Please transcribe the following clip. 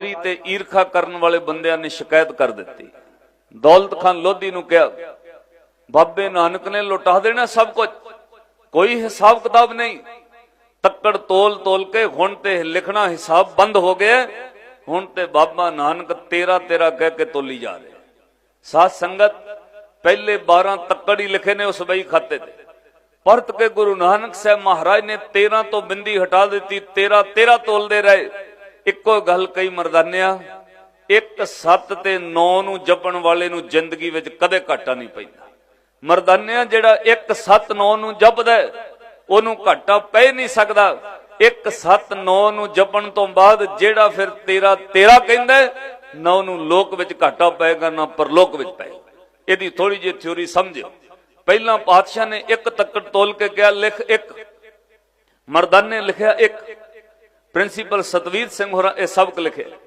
ਵੀ ਤੇ ਈਰਖਾ ਕਰਨ ਵਾਲੇ ਬੰਦਿਆਂ ਨੇ ਸ਼ਿਕਾਇਤ ਕਰ ਦਿੱਤੀ। ਦੌਲਤ ਖਾਨ ਲੋਧੀ ਨੂੰ ਕਿਹਾ, ਬਾਬੇ ਨਾਨਕ ਨੇ ਲੁਟਾ ਦੇਣਾ ਸਭ ਕੁਝ। ਕੋਈ ਹਿਸਾਬ ਕਿਤਾਬ ਨਹੀਂ। ਤੱਕੜ ਤੋਲ ਤੋਲ ਕੇ ਹੁਣ ਤੇ ਲਿਖਣਾ ਹਿਸਾਬ ਬੰਦ ਹੋ ਗਿਆ ਹੁਣ ਤੇ ਬਾਬਾ ਨਾਨਕ ਤੇਰਾ ਤੇਰਾ ਕਹਿ ਕੇ ਤੋਲੀ ਜਾ ਰਿਹਾ ਸਾਧ ਸੰਗਤ, ਪਹਿਲੇ 12 ਤੱਕੜ ਹੀ ਲਿਖੇ ਨੇ ਉਸ ਬਈ ਖਾਤੇ ਤੇ। ਪਰਤ ਕੇ ਗੁਰੂ ਨਾਨਕ ਸਾਹਿਬ ਮਹਾਰਾਜ ਨੇ 13 ਤੋਂ ਬਿੰਦੀ ਹਟਾ ਦਿੱਤੀ 13 13 ਤੋਲਦੇ ਰਹੇ। ਇੱਕੋ ਗੱਲ ਕਈ ਮਰਦਾਨਿਆ, ਇੱਕ 7 ਤੇ 9 ਨੂੰ ਜਪਣ ਵਾਲੇ ਨੂੰ ਜ਼ਿੰਦਗੀ ਵਿੱਚ ਕਦੇ ਘਾਟਾ ਨਹੀਂ ਪੈਂਦਾ। ਮਰਦਾਨਿਆ, ਜਿਹੜਾ 1 7 9 ਨੂੰ ਜਪਦਾ ਉਹਨੂੰ ਘਾਟਾ ਪੈ ਨਹੀਂ ਸਕਦਾ। 1 7 9 ਨੂੰ ਜਪਣ ਤੋਂ ਬਾਅਦ ਜਿਹੜਾ ਫਿਰ 13 13 ਕਹਿੰਦਾ ਨਾ ਉਹਨੂੰ ਲੋਕ ਵਿੱਚ ਘਾਟਾ ਪਏਗਾ, ਨਾ ਪਰਲੋਕ ਵਿੱਚ ਪਏਗਾ। ਇਹਦੀ ਥੋੜੀ ਜਿਹੀ ਥਿਉਰੀ ਸਮਝਿਓ। ਪਹਿਲਾਂ ਪਾਤਸ਼ਾਹ ਨੇ ਇੱਕ ਤੱਕੜ ਤੋਲ ਕੇ ਕਿਹਾ, ਲਿਖ ਇੱਕ। ਮਰਦਾਨੇ ਲਿਖਿਆ ਇੱਕ। ਪ੍ਰਿੰਸੀਪਲ ਸਤਵੀਰ ਸਿੰਘ ਹੋਰਾਂ ਇਹ ਸਬਕ ਲਿਖੇ।